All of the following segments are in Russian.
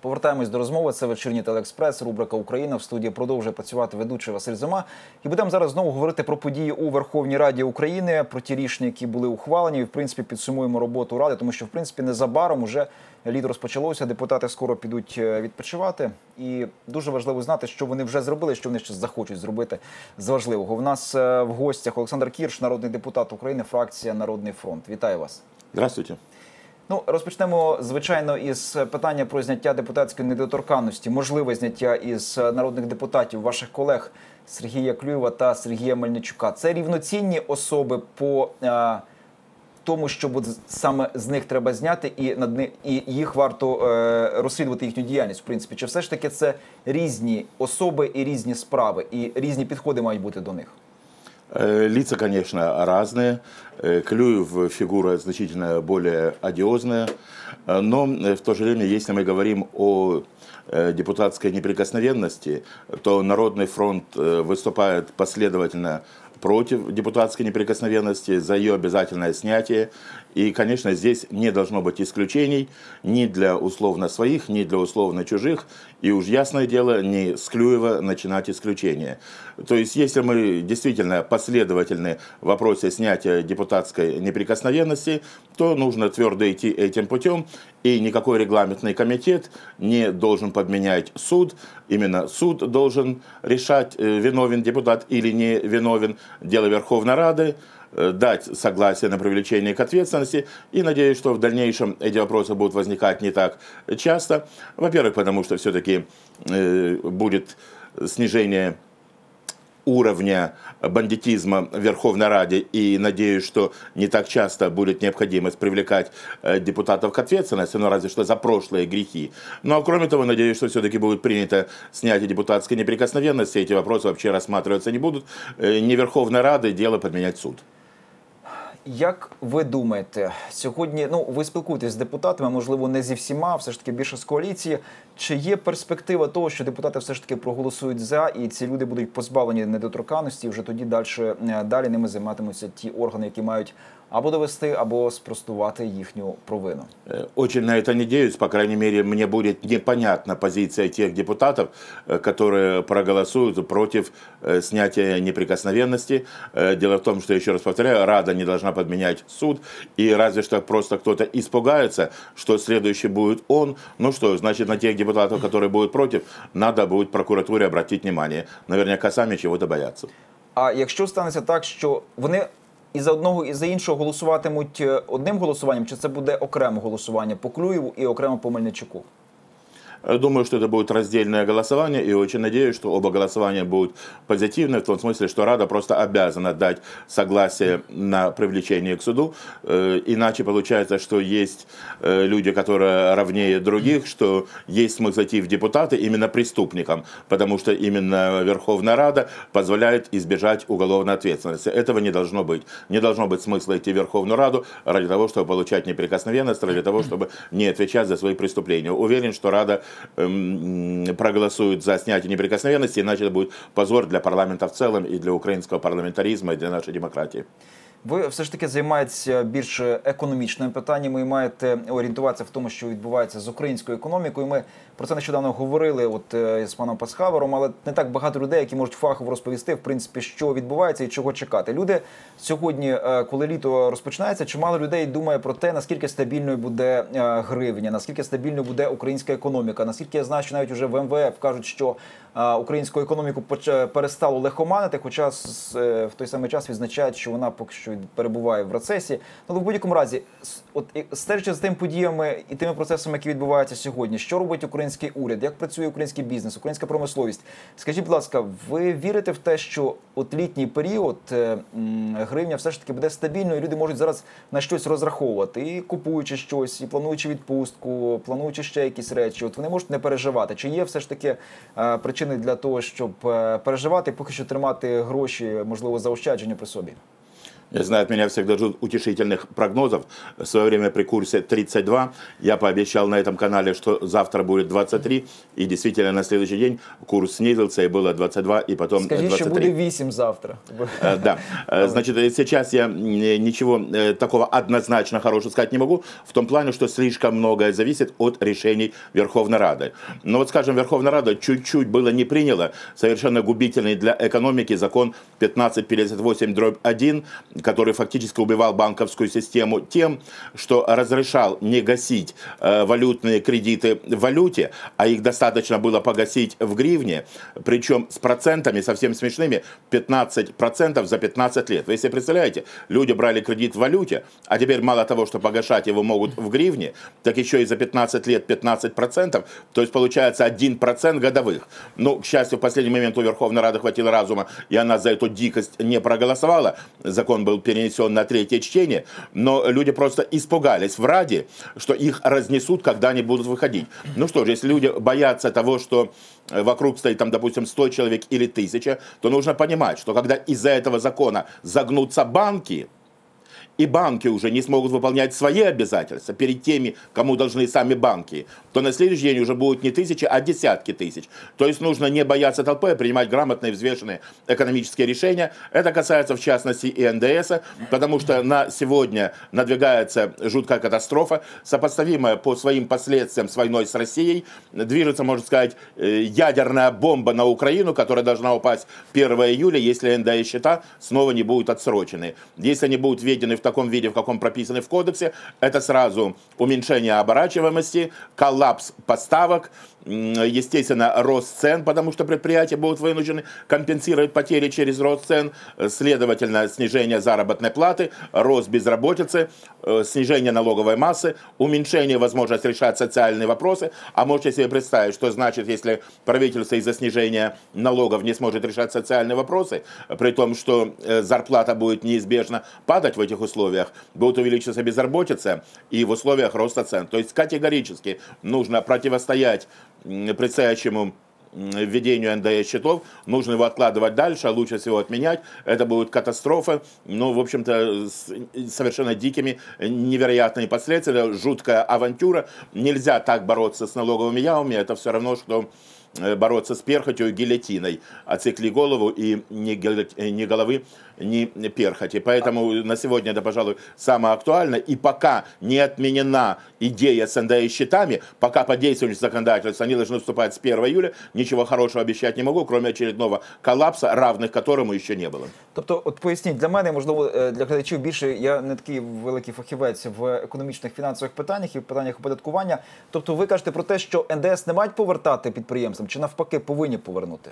Повертаємось до розмови. Це вечірній телеекспрес, рубрика Україна. В студії продовжує працювати ведучий Василь Зима. І будемо зараз знову говорити про події у Верховній Раді України, про ті рішення, які були ухвалені. І в принципі підсумуємо роботу ради, тому що в принципі незабаром уже літ розпочалося. Депутати скоро підуть е, відпочивати. І дуже важливо знати, що вони вже зробили, що вони ще захочуть зробити з важливого. У нас е, в гостях Олександр Кірш, народний депутат України, фракція Народний фронт. Вітаю вас. Здравствуйте. Ну, розпочнемо звичайно із питання про зняття депутатської недоторканності, можливе зняття із народних депутатів ваших колег Сергія Клюєва та Сергія Мельничука. Це рівноцінні особи по е, тому, що от саме з них треба зняти, і над ни, і їх варто е, розслідувати їхню діяльність. В принципі, чи все ж таки це різні особи і різні справи, і різні підходи мають бути до них? Э, Лица, конечно, разные. Э, Клюев фигура значительно более одиозная. Э, Но в то же время, если мы говорим о депутатской неприкосновенности, то Народный фронт выступает последовательно против депутатской неприкосновенности, за ее обязательное снятие. И, конечно, здесь не должно быть исключений ни для условно своих, ни для условно чужих. И уж ясное дело, не с Клюева начинать исключение. То есть, если мы действительно последовательны в вопросе снятия депутатской неприкосновенности, то нужно твердо идти этим путем. И никакой регламентный комитет не должен подменять суд. Именно суд должен решать, э, виновен депутат или не виновен. Дело Верховной Рады дать согласие на привлечение к ответственности. И надеюсь, что в дальнейшем эти вопросы будут возникать не так часто. Во-первых, потому что все-таки э, будет снижение уровня бандитизма в Верховной Раде и надеюсь, что не так часто будет необходимость привлекать э, депутатов к ответственности, но разве что за прошлые грехи. Ну а кроме того, надеюсь, что все-таки будет принято снятие депутатской неприкосновенности, эти вопросы вообще рассматриваться не будут. Э, Не Верховной Рады дело подменять суд. Як ви думаєте, сьогодні ну ви спілкуєтесь з депутатами, можливо, не зі всіма, все ж таки більше з коаліції. Чи є перспектива того, що депутати все ж таки проголосують за, і ці люди будуть позбавлені недоторканності? і Вже тоді далі, далі ними займатимуться ті органи, які мають або довести, або спростувати їхню провину? Очень на это надеюсь. По крайней мере, мне будет непонятна позиция тех депутатов, э, которые проголосуют против э, снятия неприкосновенности. Э, Дело в том, что, еще раз повторяю, Рада не должна подменять суд. И разве что просто кто-то испугается, что следующий будет он. Ну что, значит, на тех депутатов, которые будут против, надо будет прокуратуре обратить внимание. Наверняка сами чего-то боятся. А якщо станеться так, що вони і за одного, і за іншого голосуватимуть е, одним голосуванням, чи це буде окреме голосування по Клюєву і окремо по Мельничуку? Э, Думаю, что это будет раздельное голосование, и очень надеюсь, что оба голосования будут позитивны, в том смысле, что Рада просто обязана дать согласие на привлечение к суду. Э, Иначе получается, что есть э, люди, которые равнее других, что есть смысл идти в депутаты именно преступникам, потому что именно Верховная Рада позволяет избежать уголовной ответственности. Этого не должно быть. Не должно быть смысла идти в Верховную Раду ради того, чтобы получать неприкосновенность, ради того, чтобы не отвечать за свои преступления. Уверен, что Рада эм, проголосует за снятие неприкосновенности, иначе это будет позор для парламента в целом и для украинского парламентаризма, и для нашей демократии. Ви все ж таки займаєтеся більш економічними питаннями і маєте орієнтуватися в тому, що відбувається з українською економікою. Ми про це нещодавно говорили от е, з паном Пасхавером, але не так багато людей, які можуть фахово розповісти, в принципі, що відбувається і чого чекати. Люди сьогодні, е, коли літо розпочинається, чимало людей думає про те, наскільки стабільною буде е, гривня, наскільки стабільною буде українська економіка. Наскільки я знаю, що навіть уже в МВФ кажуть, що українську економіку перестало лихоманити, хоча в той самий час відзначають, що вона поки що перебуває в рецесії. Ну, в будь-якому разі, от стежачи за тим подіями і тими процесами, які відбуваються сьогодні, що робить український уряд, як працює український бізнес, українська промисловість? Скажіть, будь ласка, ви вірите в те, що от літній період е, гривня все ж таки буде стабільною, і люди можуть зараз на щось розраховувати, і купуючи щось, і плануючи відпустку, плануючи ще якісь речі, от вони можуть не переживати. Чи є все ж таки е, причини для того, щоб е, переживати, поки що тримати гроші, можливо, заощадження при собі? Я знаю, от меня всегда ждут утешительных прогнозов. В свое время при курсе 32 я пообещал на этом канале, что завтра будет 23, и действительно на следующий день курс снизился, и было 22, и потом Скажіть, 23. що буде 8 завтра. Э, Да. Э, Значит, э, сейчас я ничего такого однозначно хорошего сказать не могу, в том плане, что слишком многое зависит от решений Верховной Рады. Но вот, скажем, Верховная Рада чуть-чуть было не приняла совершенно губительный для экономики закон 1558-1, который фактически убивал банковскую систему тем, что разрешал не гасить э, валютные кредиты в валюте, а их достаточно было погасить в гривне, причем с процентами совсем смешными, 15% за 15 лет. Вы себе представляете, люди брали кредит в валюте, а теперь мало того, что погашать его могут в гривне, так еще и за 15 лет 15%, то есть получается 1% годовых. Ну, к счастью, в последний момент у Верховной Рады хватило разума, и она за эту дикость не проголосовала. Закон был перенесен на третье чтение, но люди просто испугались в Раде, что их разнесут, когда они будут выходить. Ну что же, если люди боятся того, что вокруг стоит там, допустим, 100 человек или 1000, то нужно понимать, что когда из-за этого закона загнутся банки, и банки уже не смогут выполнять свои обязательства перед теми, кому должны сами банки, то на следующий день уже будут не тысячи, а десятки тысяч. То есть нужно не бояться толпы, а принимать грамотные, взвешенные экономические решения. Это касается в частности и НДС, потому что на сегодня надвигается жуткая катастрофа, сопоставимая по своим последствиям с войной с Россией. Движется, можно сказать, э, ядерная бомба на Украину, которая должна упасть 1 июля, если НДС счета снова не будут отсрочены. Если они будут введены в таком виде, в каком прописаны в кодексе, это сразу уменьшение оборачиваемости, коллапс поставок, естественно, рост цен, потому что предприятия будут вынуждены компенсировать потери через рост цен, э, следовательно, снижение заработной платы, рост безработицы, э, снижение налоговой массы, уменьшение возможности решать социальные вопросы. А можете себе представить, что значит, если правительство из-за снижения налогов не сможет решать социальные вопросы, при том, что э, зарплата будет неизбежно падать в этих условиях, будет увеличиваться безработица и в условиях роста цен. То есть категорически нужно противостоять предстоящему введению НДС счетов, нужно его откладывать дальше, а лучше всего отменять. Это будет катастрофа, ну, в общем-то, с совершенно дикими, невероятными последствиями, жуткая авантюра. Нельзя так бороться с налоговыми ямами, это все равно, что э, бороться с перхотью и гильотиной. Оцикли голову и гило- э, головы, ни перхоти. Поэтому на сегодня это, пожалуй, самое актуальное. И пока не отменена идея с НДС счетами, пока по действующему законодательству они должны вступать с 1 июля, ничего хорошего обещать не могу, кроме очередного коллапса, равных которому еще не было. Тобто, от поясніть для мене, можливо, е, для глядачів більше я не такий великий фахівець в економічних фінансових питаннях і в питаннях оподаткування. Тобто, ви кажете про те, що НДС не мають повертати підприємцям, чи навпаки повинні повернути?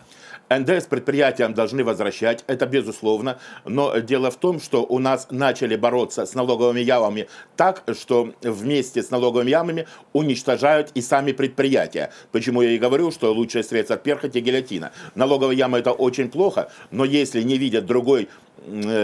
НДС предприятиям должны возвращать, это безусловно. Но дело в том, что у нас начали бороться с налоговыми ямами так, что вместе с налоговыми ямами уничтожают и сами предприятия. Почему я и говорю, что лучшее средство от перхоти гильотина. Налоговые ямы это очень плохо, но если не видят другой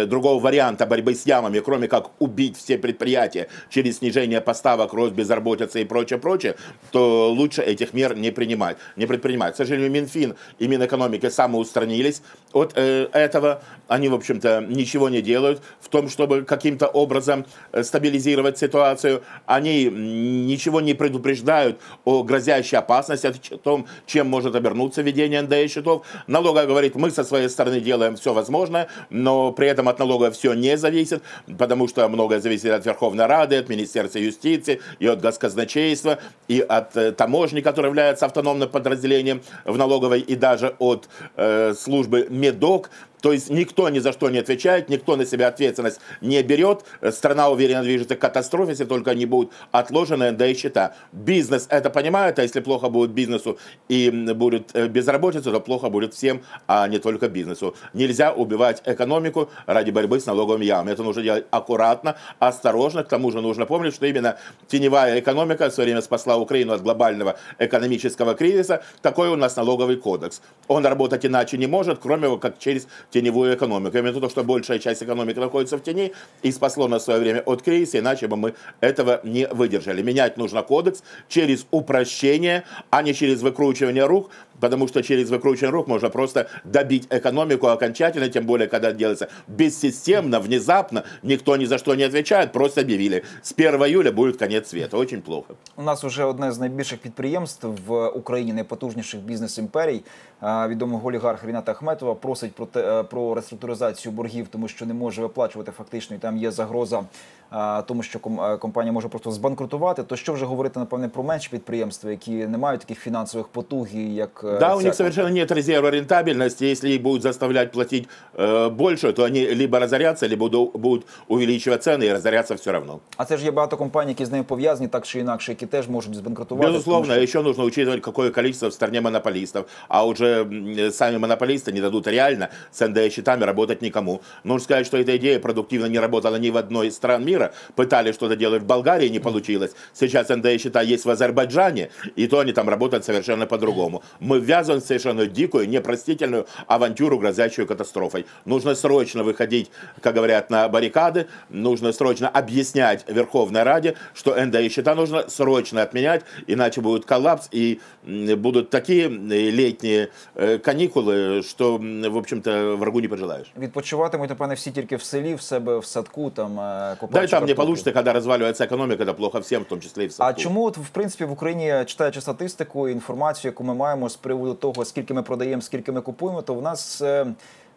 другого варианта борьбы с ямами, кроме как убить все предприятия через снижение поставок, рост безработицы и прочее, прочее, то лучше этих мер не принимать, не предпринимать. К сожалению, Минфин и Минэкономики самоустранились от э, этого. Они, в общем-то, ничего не делают в том, чтобы каким-то образом э, стабилизировать ситуацию. Они ничего не предупреждают о грозящей опасности, о том, чем может обернуться введение НДС счетов. Налоговая говорит, мы со своей стороны делаем все возможное, но при этом от налога все не зависит, потому что многое зависит от Верховной Рады, от Министерства юстиции, и от Госказначейства, и от э, таможни, которая является автономным подразделением в налоговой, и даже от э, службы МЕДОК. То есть никто ни за что не отвечает, никто на себя ответственность не берет. Страна уверенно движется к катастрофе, если только они будут отложены НДС счета. Бизнес это понимает, а если плохо будет бизнесу и будет э, безработица, то плохо будет всем, а не только бизнесу. Нельзя убивать экономику ради борьбы с налоговыми ямами. Это нужно делать аккуратно, осторожно. К тому же нужно помнить, что именно теневая экономика в свое время спасла Украину от глобального экономического кризиса. Такой у нас налоговый кодекс. Он работать иначе не может, кроме как через теневую экономику. Именно то, что большая часть экономики находится в тени и спасло нас в свое время от кризиса, иначе бы мы этого не выдержали. Менять нужно кодекс через упрощение, а не через выкручивание рук. потому что через выкручивание рук можно просто добить экономику окончательно, тем более, когда делается бессистемно, внезапно, никто ни за что не отвечает, просто объявили, с 1 июля будет конец света. Очень плохо. У нас вже одне з найбільших підприємств в Україні, найпотужніших бізнес-імперій. а, Відомий олігарх Ріната Ахметова просить про те е, про реструктуризацію боргів, тому що не може виплачувати фактично, і там є загроза а, тому, що ком- е, компанія може просто збанкрутувати. То що вже говорити напевне про менші підприємства, які не мають таких фінансових потуг, як е, Да, у ця них совершенно нет резерва рентабельности. Если их будут заставлять платить э, больше, то они либо разорятся, либо до- будут увеличивать цены и разорятся все равно. А це ж є багато компаній, які з нею пов'язані, так чи інакше, які теж можуть збанкрутувати. Безусловно, тому що- еще нужно учитывать, какое количество в стране монополистов. А уже м, сами монополисты не дадут реально с НДС-счетами работать никому. Нужно сказать, что эта идея продуктивно не работала ни в одной из стран мира. Пытались что-то делать в Болгарии, не получилось. Сейчас НДС-счета есть в Азербайджане, и то они там работают совершенно по-другому. Мы ввязаны в совершенно дикую, непростительную авантюру, грозящую катастрофой. Нужно срочно выходить, как говорят, на баррикады. Нужно срочно объяснять Верховной Раде, что НДС-счета нужно срочно отменять, иначе будет коллапс и м, будут такие м, летние э, каникулы, что, м, в общем-то, врагу не пожелаешь. Відпочиватимуть, напевне, всі тільки в селі, в себе в садку, там е, Да и там не получится, когда разваливается экономика, это плохо всем, в том числе и в А чому, от, в принципі, в Україні, читаючи статистику, інформацію, яку ми маємо з приводу того, скільки ми продаємо, скільки ми купуємо, то в нас е,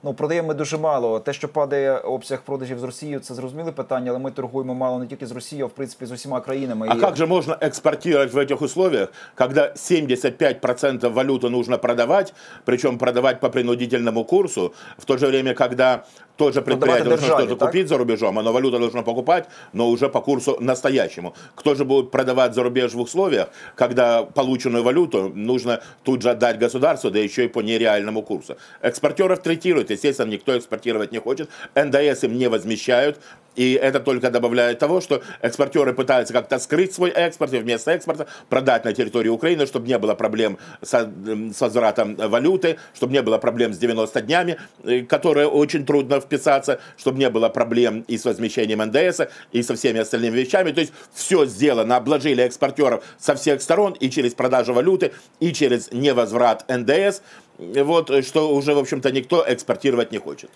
ну, продаємо ми дуже мало. Те, що падає обсяг продажів з Росією, це зрозуміле питання, але ми торгуємо мало не тільки з Росією, а в принципі з усіма країнами. А І- как же можно экспортировать в этих условиях, когда 75% валюты нужно продавать, причем продавать по принудительному курсу, в то же время, когда тот же предприятие должно державе, что-то так? купить за рубежом, оно валюту должно покупать, но уже по курсу настоящему. Кто же будет продавать за рубеж в условиях, когда полученную валюту нужно тут же отдать государству, да еще и по нереальному курсу? Экспортеров третируют, естественно, никто экспортировать не хочет, НДС им не возмещают, и это только добавляет того, что экспортеры пытаются как-то скрыть свой экспорт и вместо экспорта продать на территории Украины, чтобы не было проблем со- с возвратом валюты, чтобы не было проблем с 90 днями, э, которые очень трудно вписаться, чтобы не было проблем и с возмещением НДС, и со всеми остальными вещами. То есть все сделано, обложили экспортеров со всех сторон и через продажу валюты, и через невозврат НДС, вот, э, что уже, в общем-то, никто экспортировать не хочет.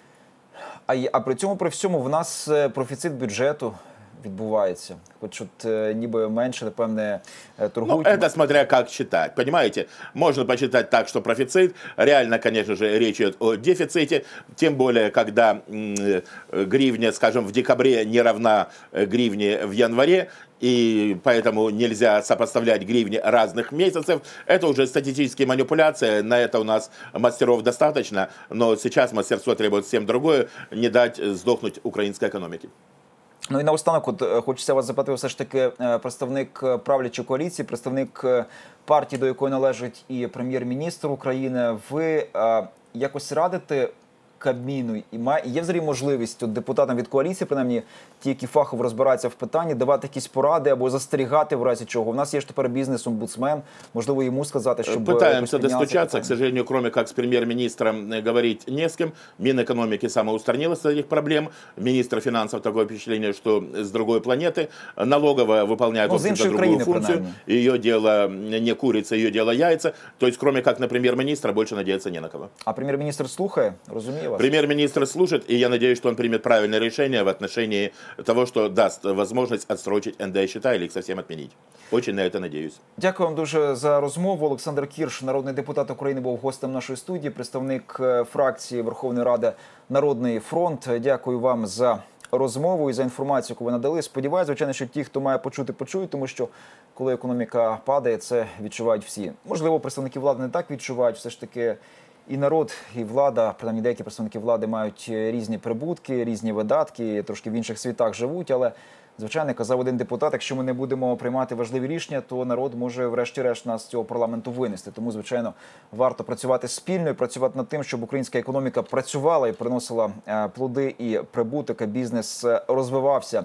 А, а при цьому при всьому в нас профіцит бюджету відбувається. Хоч от е, ніби менше, напевне, е, Ну, торгують. это смотря как считать, понимаете? Можно посчитать так, что профицит, реально, конечно же, речь идет о дефиците, тем более, когда м, э, гривня, скажем, в декабре не равна э, гривне в январе, и поэтому нельзя сопоставлять гривни разных месяцев. Это уже статистические манипуляции, на это у нас мастеров достаточно, но сейчас мастерство требует всем другое, не дать э, сдохнуть украинской экономике. Ну і наостанок, от е, хочеться вас запитати, все ж таки, е, представник е, правлячої коаліції, представник партії, до якої належить і прем'єр-міністр України. Ви якось радите Кабміну і має є взагалі можливість от, депутатам від коаліції, принаймні ті, які фахово розбираються в питанні, давати якісь поради або застерігати в разі чого. У нас є ж тепер бізнес-омбудсмен, можливо, йому сказати, щоб е, Пытаемся якось піднялося достучаться, к питання. сожалению, кроме как с премьер-министром э, говорить не с кем. Минэкономики самоустранилась от этих проблем. Министр финансов такое впечатление, что с другой планеты. Налоговая выполняет, Ну, в с общем-то, иншей другую Украины, функцию. принаймні. Ее дело не курица, ее дело яйца. То есть, кроме как на премьер-министра, больше надеяться не на кого. А прем'єр-міністр слухає, розуміє Вас? Премьер-министр слушает, и я надеюсь, что он примет правильное решение в отношении того, что даст возможность отсрочить НДС-счета или их совсем отменить. Очень на это надеюсь. Дякую вам дуже за розмову. Олександр Кірш, народний депутат України, був гостем нашої студії, представник е, фракції Верховної Ради Народний фронт. Дякую вам за розмову і за інформацію, яку ви надали. Сподіваюся, звичайно, що ті, хто має почути, почують, тому що коли економіка падає, це відчувають всі. Можливо, представники влади не так відчувають. Все ж таки. І народ, і влада, принаймні деякі представники влади мають е, різні прибутки, різні видатки, трошки в інших світах живуть, але Звичайно, казав один депутат, якщо ми не будемо приймати важливі рішення, то народ може, врешті-решт, нас з цього парламенту винести. Тому, звичайно, варто працювати спільно і працювати над тим, щоб українська економіка працювала і приносила е, плоди і прибуток, а бізнес е, розвивався.